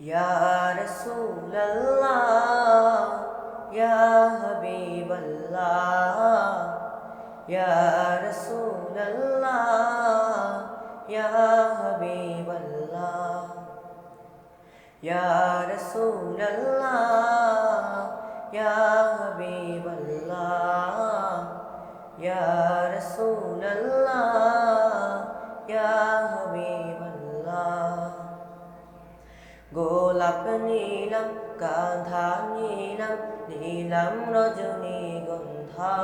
یا رسول اللہ یا حبیب اللہ یا رسول اللہ یا حبیب اللہ یا رسول اللہ یا حبیب اللہ یا رسول اللہ یا নীলম গাধা নীলম নীলম রজনী গন্ধা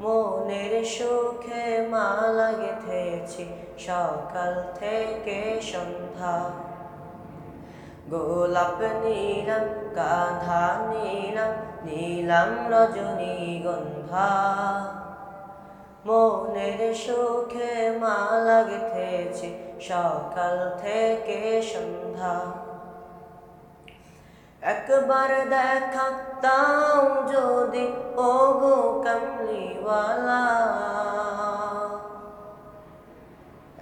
মনের সুখে মালা গেথেছি, সকাল থেকে সন্ধ্যা। গোলাপ নীলম গাধা নীলম নীলম রজনী গন্ধা। মনের সুখে মালা গেথেছি, সকাল থেকে সন্ধ্যা। একবার দেখা যদি ও গো কমলিওয়ালা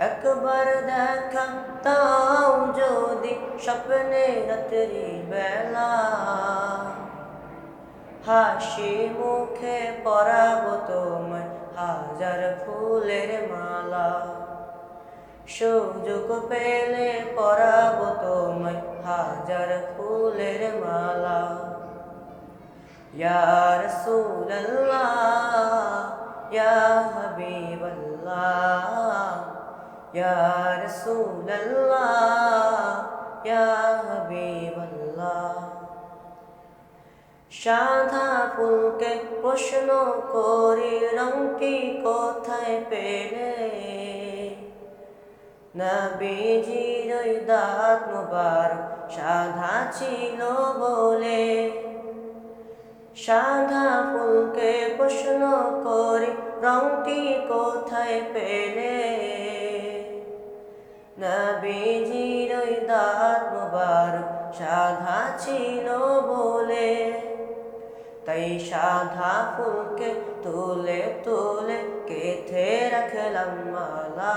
একবার দেখা যদি, স্বপ্নে রাত্রি বেলা হাসি মুখে পরাবো তোমায়, হাজার ফুলের মালা। সুযোগ পেলে পরাবো তোমায় হাজার ফুলের মালা। ইয়া রাসূলুল্লাহ, ইয়া হাবিবাল্লাহ, ইয়া রাসূলুল্লাহ, ইয়া হাবিবাল্লাহ। সাধা ফুলকে প্রশ্ন করি রংটি কোথায় পেলে? নবীজির ওই দাঁত সাধা ছিল বলে। সাধা ফুলকে প্রশ্ন করি, রংটি কোথায় পেলে? নবীজির ওই দাঁত সাধা ছিল বলে। তাই সাধা ফুলকে তুলে তুলে কেথে রাখলাম মালা।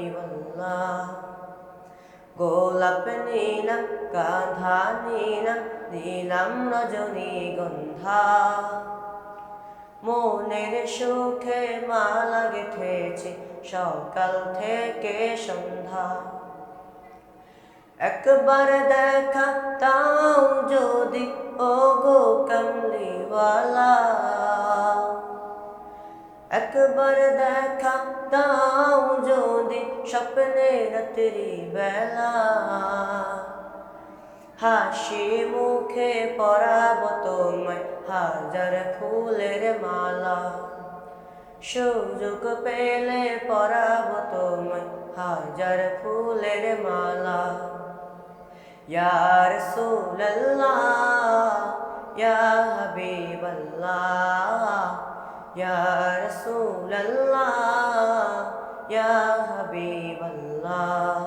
গোলাপ নীলম গাধা নীলম নীলম রজনী গন্ধা। মনের সুখে মালা গেথেছে, সকাল থেকে সন্ধ্যা। একবার দেখা তাও যদি ও গো কমলিওয়ালা একবার দেখা তাও যদি স্বপ্নে রাত্রি বেলা হাসি মুখে পরাব তোমায় হাজার ফুলের মালা সুযোগ পেলে পরাব তোমায় হাজার ফুলের মালা ইয়া রাসূলুল্লাহ ইয়া হাবিবাল্লাহ ইয়া রাসূলুল্লাহ ইয়া হাবিবাল্লাহ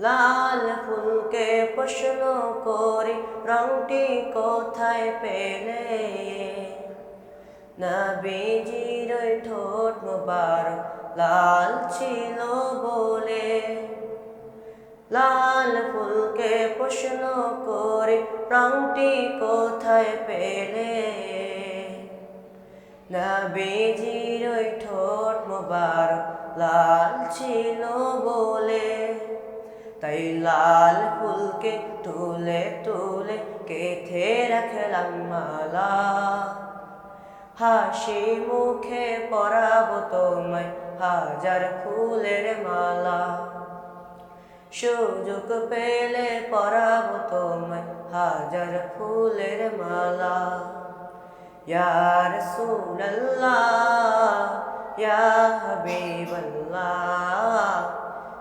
লাল ফুলকে প্রশ্ন করি রংটি কোথায় পেলে? নবীজির ঠোঁট মুবারক লাল ছিল বলে। লাল ফুলকে প্রশ্ন করি রংটি কোথায় পেলে? নবীজির ওই ঠোঁট মুবারক, লাল ছিল বলে। তাই লাল ফুলকে তুলে তুলে কেথে রাখলাম মালা। হাসি মুখে পরাবো তোমায় হাজার ফুলের মালা। সুযোগ পেলে পরাবো তোমায় হাজার ফুলের মালা। ইয়া রাসূলুল্লাহ ইয়া হাবিবাল্লাহ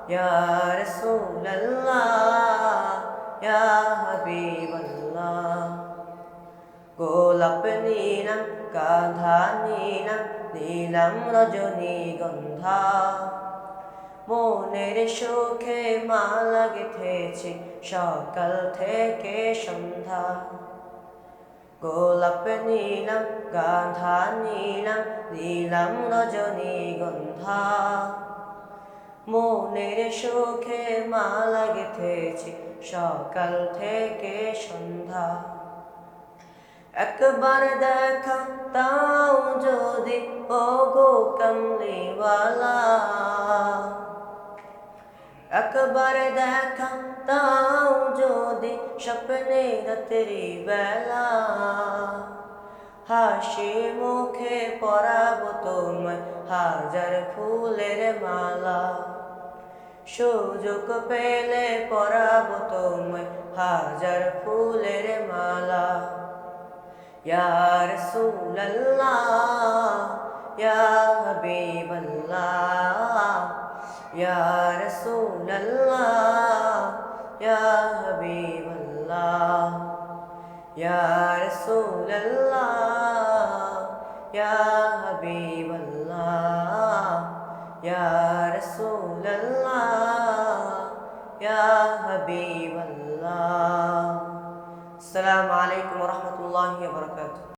ইয়া রাসূলুল্লাহ ইয়া হাবিবাল্লাহ গোলাপ নীলাম নীলাম রজনীগন্ধা মনের সুখে মালা গেথেছি সকাল থেকে সন্ধ্যা। গোলাপ নীলাম গাধা নীলাম নীলাম রজনীগন্ধা মনের সুখে মালা গেথেছি, সকাল থেকে সন্ধ্যা। একবার দেখা তাও যদি ও গো কমলিওয়ালা। একবার দেখা তাও যদি স্বপ্নে রাত্রি বেলা হাসি মুখে পরাব তোমায় হাজার ফুলের মালা সুযোগ পেলে পরাব তোমায় হাজার ফুলের মালা ইয়া রাসূলুল্লাহ ইয়া হাবিবাল্লাহ ইয়া রাসূলুল্লাহ ইয়া রাসূলুল্লাহ